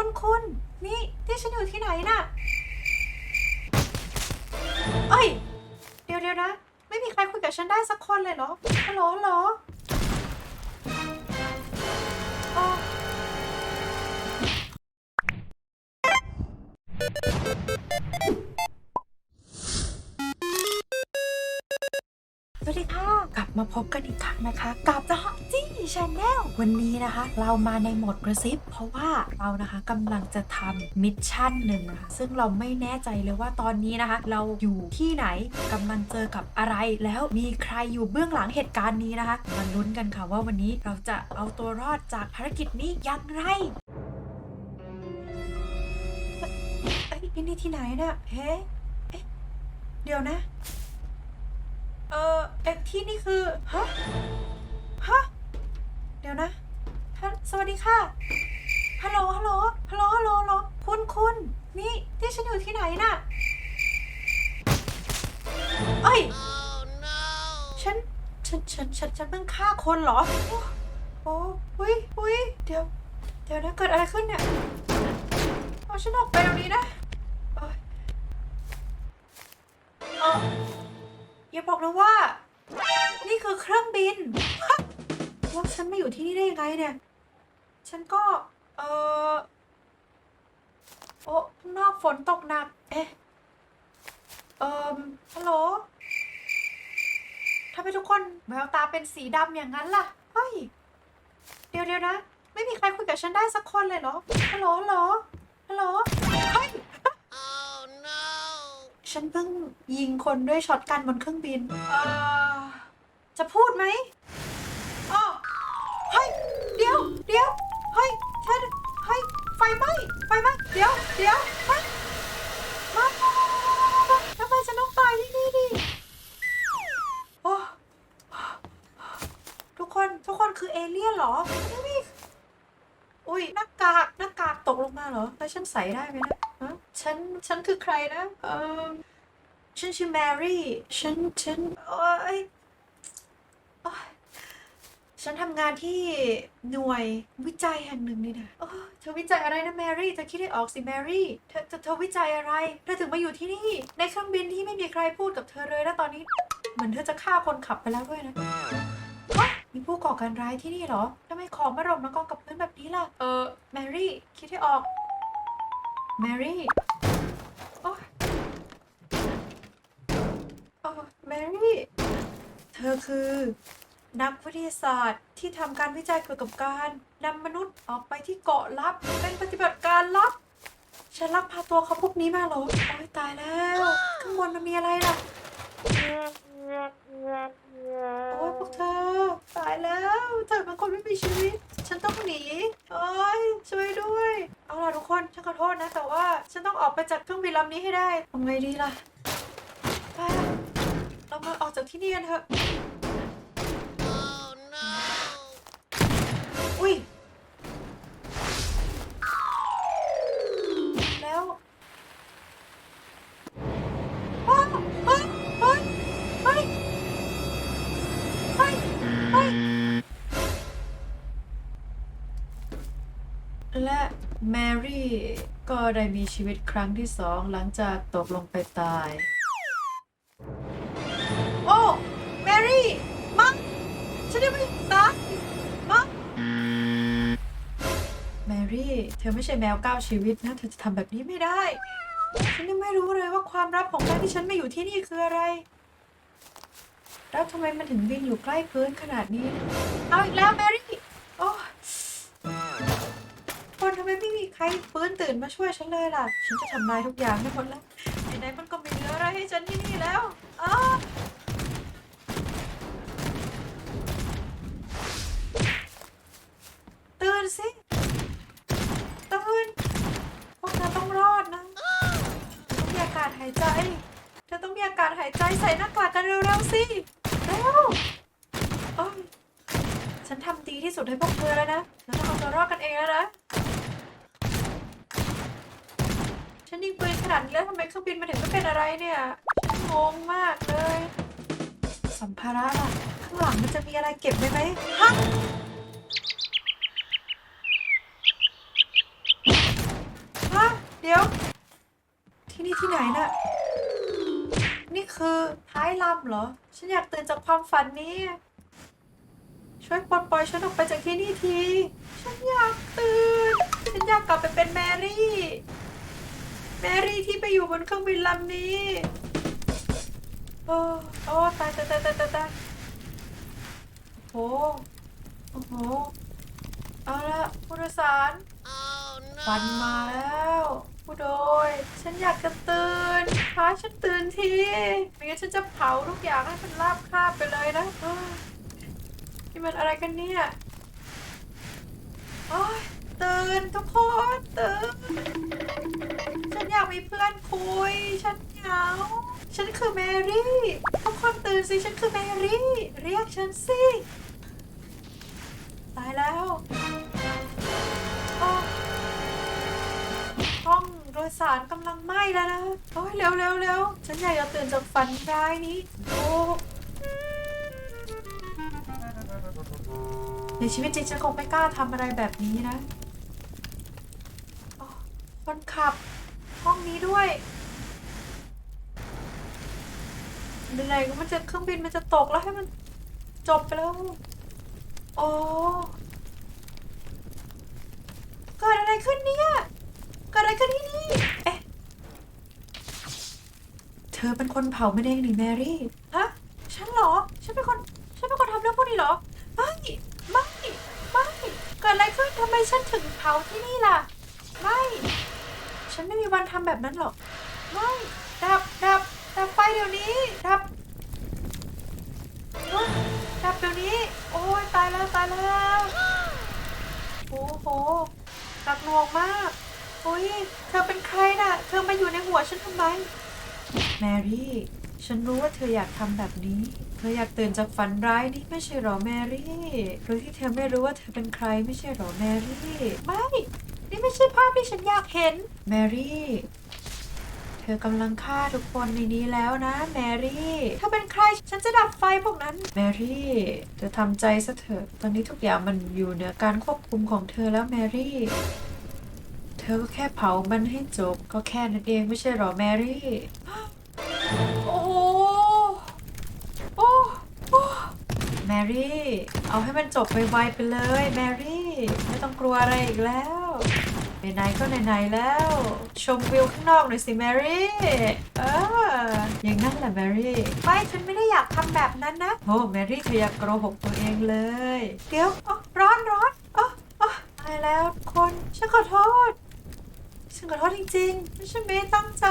คุณคุณนี่ที่ฉันอยู่ที่ไหนน่ะ เอ้ย เดี๋ยวเดี๋ยวนะ ไม่มีใครคุยกับฉันได้สักคนเลยเหรอฮัลโหลฮัลโหล ดีค่ะ กลับมาพบกันอีกครั้งนะคะ กับ The Hot G Channel วันนี้นะคะ เรามาในโหมดกระซิบ เพราะว่าเรานะคะกำลังจะทำมิชชั่นหนึ่งนะคะซึ่งเราไม่แน่ใจเลยว่าตอนนี้นะคะ เราอยู่ที่ไหนกำลังเจอกับอะไรแล้วมีใครอยู่เบื้องหลังเหตุการณ์นี้นะคะมาลุ้นกันค่ะว่าวันนี้เราจะเอาตัวรอดจากภารกิจนี้อย่างไรเอ้นี่ที่ไหนน่ะเฮ้เดี๋ยวนะ เอ็กที่นี่คือ ฮะ ฮะ เดี๋ยวนะฮะสวัสดีค่ะ ฮัลโหล ฮัลโหล ฮัลโหล ฮัลโหลฮัลโหลคุณคุณ นี่ที่ฉันอยู่ที่ไหนน่ะเอ้ย ฉัน ฉัน ฉัน ฉัน ฉันเพิ่งฆ่าคนเหรอ โอ้โอ้หุยหุยเดี๋ยว เดี๋ยวนะเกิดอะไรขึ้นเนี่ย เอาฉันออกไปเดี๋ยวนี้นะเอออย่าบอกนะว่า นี่คือเครื่องบินว่าฉันมาอยู่ที่นี่ได้ยังไงเนี่ย ฉันก็ เออโอ้ข้างนอกฝนตกหนัก เอ๊ะ เอ่อฮัลโหลทำไมทุกคนแววตาเป็นสีดำอย่างนั้นล่ะ เฮ้ย เดี๋ยวเดี๋ยวนะ ไม่มีใครคุยกับฉันได้สักคนเลยเหรอ ฮัลโหล ฮัลโหล ฮัลโหล ฉันเพิ่งยิงคนด้วยช็อตกันบนเครื่องบิน เอ่อ จะพูดไหมอ๋อเฮ้ย เดี๋ยว เดี๋ยว เฮ้ยเธอเฮ้ย ไฟไหม้ไฟไหม้เดี๋ยว เดี๋ยวเฮ้ยมามามามามามามาทำไมฉันต้องตายที่นี่ดิ โอ้ ทุกคน ทุกคนคือเอเลี่ยนเหรอไม่มีอุ้ยหน้ากากหน้ากากตกลงมาเหรอ แล้วฉันใส่ได้ไหมนะฮะ ฉันคือใครนะ เออฉันชื่อแมรี่ ฉัน ฉัน โอ้ยโอ๊ยฉันทำงานที่หน่วยวิจัยแห่งหนึ่งนี่นะโอ้เธอวิจัยอะไรนะแมรี่ เธอคิดให้ออกสิแมรี่ เธอเธอเธอวิจัยอะไร เธอถึงมาอยู่ที่นี่ ในเครื่องบินที่ไม่มีใครพูดกับเธอเลยนะตอนนี้ เหมือนเธอจะฆ่าคนขับไปแล้วด้วยนะฮะมีผู้ก่อการร้ายที่นี่เหรอทำไมของมาหล่นมากองกับพื้นแบบนี้ล่ะ เออแมรี่ คิดให้ออกแมรี่ โอ๊ย โอ้ แมรี่ เธอคือ นักวิทยาศาสตร์ที่ทำการวิจัยเกี่ยวกับการนำมนุษย์ออกไปที่เกาะลับเป็นปฏิบัติการลับ ฉันลักพาตัวเขาพวกนี้มาเหรอโอ้ยตายแล้วข้างบนมันมีอะไรล่ะ โอ้ยพวกเธอ ตายแล้วเธอเป็นคนไม่มีชีวิต ฉันต้องหนีโอ้ยช่วยด้วย เอาล่ะทุกคน ฉันขอโทษนะ แต่ว่าฉันต้องออกไปจากเครื่องบินลำนี้ให้ได้ทำไงดีล่ะ เรามาออกจากที่นี่กันเถอะ Oh no! อุ้ย แล้วว้าวเฮ้ยเฮ้ยเฮ้ยเฮ้ยเฮ้ยและแมรี่ก็ได้มีชีวิตครั้งที่สองหลังจากตกลงไปตาย ฉันยังไม่ตายมังแมรี่ เธอไม่ใช่แมวก้าชีวิตนะ เธอจะทำแบบนี้ไม่ได้ ฉันยังไม่รู้เลยว่าความลับของการที่ฉันมาอยู่ที่นี่คืออะไร แล้วทำไมมันถึงบินอยู่ใกล้พื้นขนาดนี้ เอาอีกแล้วแมรี่ โอ้คนทำไมไม่มีใครฟื้นตื่นมาช่วยฉันเลยล่ะ ฉันจะทำลายทุกอย่างให้หมดแล้วไหนๆมันก็ม่เหลืออะไรให้ฉันที่นี่แล้วอ้าตื่นสิ ตื่นพวกเธอต้องรอดนะต้องมีอากาศหายใจ เธอต้องมีอายใจใส่หน้ากากกันเร็วๆสิเร็วโอ้ยฉันทำดีที่สุดให้พวกเธอแล้วนะเราต้องเอาตัวรอดกันเองแล้วนะฉันยิงปืนขนาดนี้แล้วทำไมเครื่องบินมันถึงไม่เป็นอะไรเนี่ยฉันงงมากเลย สัมภาระล่ะข้างหลังมันจะมีอะไรเก็บไว้ไหมฮะเดี๋ยว ที่นี่ที่ไหนน่ะ คือท้ายลำเหรอ ฉันอยากตื่นจากความฝันนี้ ช่วยปลดปล่อยฉันออกไปจากที่นี่ที ฉันอยากตื่น ฉันอยากกลับไปเป็นแมรี่ แมรี่ที่ไปอยู่บนเครื่องบินลำนี้ โอ้โอ้ตายตายตายตายตายตายโอ้โห โอ้โห เอาละผู้โดยสารฟันมาแล้ว ผู้โดย ฉันอยากจะตื่นพาฉันตื่นทีไม่งั้นฉันจะเผาทุกอย่างให้มันราบคาบไปเลยนะนี่มันอะไรกันเนี่ยโอ้ยตื่นทุกคนตื่น ฉันอยากมีเพื่อนคุย ฉันเหงา ฉันคือแมรี่ ทุกคนตื่นสิ ฉันคือแมรี่ เรียกฉันสิ สารกำลังไหม้แล้วนะโอ้ยเร็วเร็วเร็วฉันอยากจะตื่นจากฝันร้ายนี้โอ้ในชีวิตจริงฉันคงไม่กล้าทำอะไรแบบนี้นะคนขับ ห้องนี้ด้วยเหนื่อยมันจะเครื่องบินมันจะตกแล้วให้มันจบไปแล้ว โอ้เกิดอะไรขึ้นเนี่ยเกิดอะไรขึ้นที่นี่ เอ๊ะ เธ อเป็นคนเผามันเองนี่แมรี่ฮะฉันเหรอ ฉันเป็นคนฉันเป็นคนทำเรื่องพวกนี้เหรอไม่ไม่ไม่เกิดอะไรขึ้นทำไมฉันถึงเผาที่นี่ล่ะ ไม่ ฉันไม่มีวันทำแบบนั้นหรอก ไม่ ดับดับดับไฟเดี๋ยวนี้ ดับดับเดี๋ยวนี้ โอ้ยตายแล้วตายแล้วโอ้โหหนักหน่วงมากโอ้ยเธอเป็นใครน่ะ เธอมาอยู่ในหัวฉันทำไม แมรี่ ฉันรู้ว่าเธออยากทำแบบนี้ เธออยากตื่นจากฝันร้ายนี้ไม่ใช่หรอแมรี่โดยที่เธอไม่รู้ว่าเธอเป็นใครไม่ใช่หรอแมรี่ ไม่ นี่ไม่ใช่ภาพที่ฉันอยากเห็น แมรี่ เธอกำลังฆ่าทุกคนในนี้แล้วนะ แมรี่เธอเป็นใครฉันจะดับไฟพวกนั้น แมรี่เธอทำใจซะเถอะ ตอนนี้ทุกอย่างมันอยู่เหนือการควบคุมของเธอแล้วแมรี่เธอก็แค่เผามันให้จบก็แค่นั้นเองไม่ใช่หรอแมรี่ รี่ เอาให้มันจบไวๆไปเลยแมรี่ ไม่ต้องกลัวอะไรอีกแล้วไหนๆก็ไหนๆแล้ว ชมวิวข้างนอกหน่อยสิแมรี่ เออ อย่างนั้นแหละแมรี่ไม่ฉันไม่ได้อยากทำแบบนั้นนะโอ้แมรี่เธออยากโกหกตัวเองเลย เดี๋ยวอ๋อร้อนร้อนอ๋ออ๋อตายแล้วคน ฉันขอโทษ ฉันขอโทษจริงๆ ฉันไม่ได้ตั้งใจ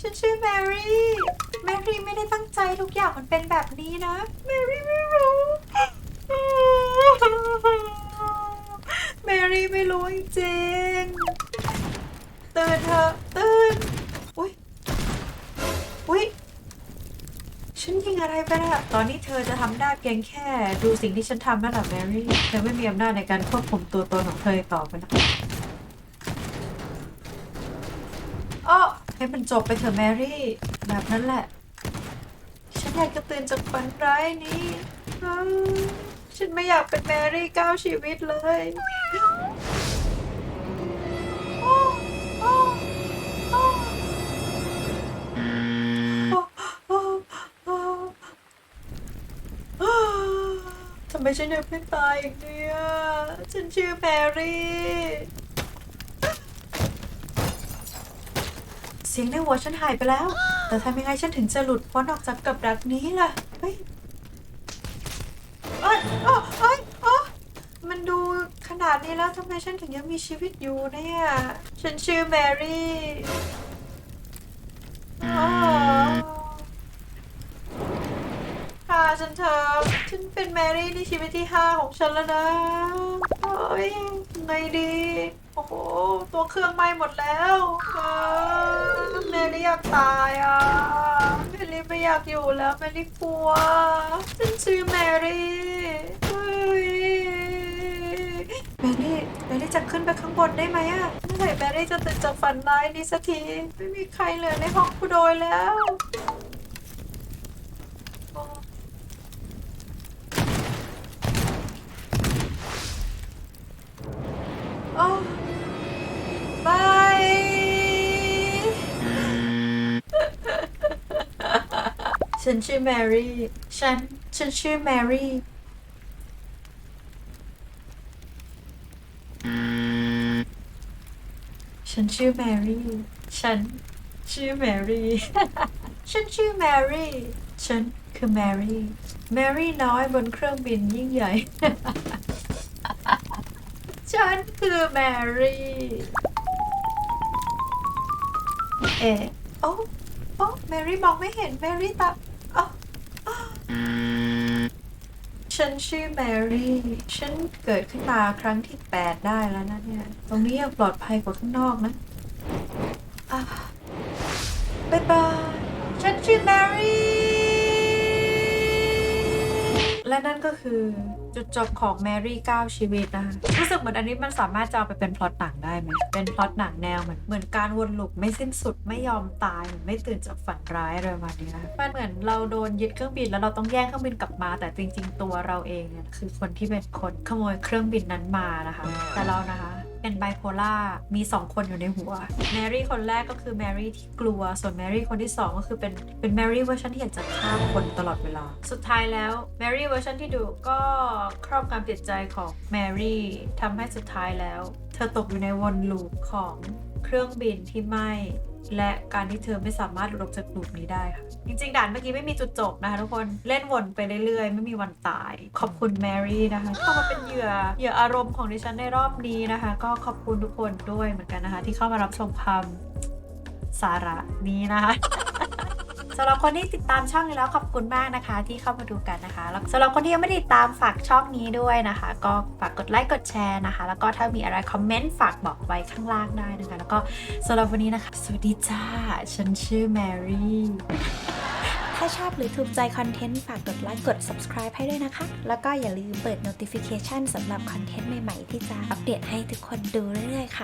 ฉันชื่อแมรี่ แมรี่ไม่ได้ตั้งใจทุกอย่างมันเป็นแบบนี้นะ แมรี่ไม่รู้ แมรี่ไม่รู้จริงๆตื่นเถอะตื่น อุ้ย อุ้ย ฉันยิงอะไรไปละตอนนี้เธอจะทำได้เพียงแค่ดูสิ่งที่ฉันทำนั่นแหละแมรี่ เธอไม่มีอำนาจในการควบคุมตัวตนของเธอต่อไปแล้ ให้มันจบไปเถอะแมรี่ แบบนั้นแหละ ฉันอยากจะตื่นจากฝันร้ายนี้ฉันไม่อยากเป็นแมรี่เก้าชีวิตเลยทำไมฉันยังไม่ตายอีกเนี่ย ฉันชื่อแมรี่ สียงในหัวฉันหายไปแล้ว แต่ทำยังไงฉันถึงจะหลุดพ้นออกจากกับดักนี้ล่ะ เฮ้ยเอ้ยเอ้ยเอ้ยเอ้ยมันดูขนาดนี้แล้วทำไมฉันถึงยังมีชีวิตอยู่เนี่ย ฉันชื่อแมรี่อ้าวค่ะฉันเธอะฉันเป็นแมรี่ในชีวิตที่ห้าของฉันแล้วนะเฮ้ยไงดี โอ้โห ตัวเครื่องไหม้หมดแล้วอ่า แมรี่อยากตายอะแมรี่ไม่อยากอยู่แล้วแมรี่กลัวฉันชื่อแมรี่เฮ้ยแมรี่แมรี่จะขึ้นไปข้างบนได้ไหมอะเมื่อไหร่แมรี่จะตื่นจากฝันร้ายนี้สักที ไม่มีใครเหลือในห้องผู้โดยแล้ว ฉันชื่อแมรี่ ฉัน ฉันชื่อแมรี่ ฉันชื่อแมรี่ ฉัน ชื่อแมรี่ ฉันชื่อแมรี่ ฉันคือแมรี่ แมรี่น้อยบนเครื่องบินยิ่งใหญ่ ฉันคือแมรี่ เอ๊ะโอ้โอ้แมรี่มองไม่เห็น แมรี่ตา ฉันชื่อแมรี่ ฉันเกิดขึ้นมาครั้งที่แปดได้แล้วนะเนี่ย ตรงนี้ยังปลอดภัยกว่าข้างนอกนะอะบ๊ายบาย ฉันชื่อแมรี่ และนั่นก็คือ จุดจบของแมรี่9ชีวิตนะคะรู้สึกเหมือนอันนี้มันสามารถจะเอาไปเป็นพล็อตหนังได้ไหมเป็นพล็อตหนังแนวเหมือนเหมือนการวนลูปไม่สิ้นสุดไม่ยอมตายเหมือนไม่ตื่นจากฝันร้ายอะไรประมาณนี้นะมันเหมือนเราโดนยึดเครื่องบินแล้วเราต้องแย่งเครื่องบินกลับมา แต่จริง ๆ ตัวเราเองเนี่ยคือคนที่เป็นคนขโมยเครื่องบินนั้นมานะคะ แต่เรานะคะ เป็นไบโพล่ามี2 คนอยู่ในหัวแมรี่คนแรกก็คือแมรี่ที่กลัว ส่วนแมรี่คนที่ 2 ก็คือเป็นเป็นแมรี่เวอร์ชันที่อยากจะฆ่าคนตลอดเวลา สุดท้ายแล้วแมรี่เวอร์ชันที่ดูก็ครอบงำจิตใจของแมรี่ทำให้สุดท้ายแล้ว เธอตกอยู่ในวนลูปของเครื่องบินที่ไหม้ และการที่เธอไม่สามารถหลุดออกจากกลุ่มนี้ได้ค่ะ จริงๆ ด่านเมื่อกี้ไม่มีจุดจบนะคะทุกคนเล่นวนไปเรื่อยๆ ไม่มีวันตาย ขอบคุณแมรี่นะคะเข้ามาเป็นเหยื่อเหยื่ออารมณ์ของดิฉันในรอบนี้นะคะ ก็ขอบคุณทุกคนด้วยเหมือนกันนะคะ ที่เข้ามารับชมความสาระนี้นะคะ สำหรับคนที่ติดตามช่องนี้แล้วขอบคุณมากนะคะ ที่เข้ามาดูกันนะคะแล้วสำหรับคนที่ยังไม่ได้ติดตามฝากช่องนี้ด้วยนะคะ ก็ฝากกดไลค์กดแชร์นะคะ แล้วก็ถ้ามีอะไรคอมเมนต์ฝากบอกไว้ข้างล่างได้นะคะ แล้วก็สำหรับวันนี้นะคะ สวัสดีจ้า ฉันชื่อแมรี่ถ้าชอบหรือถูกใจคอนเทนต์ ฝากกดไลค์กด subscribe ให้ด้วยนะคะ แล้วก็อย่าลืมเปิด notification สำหรับคอนเทนต์ใหม่ๆ ที่จะอัปเดตให้ทุกคนดูเรื่อยๆค่ะ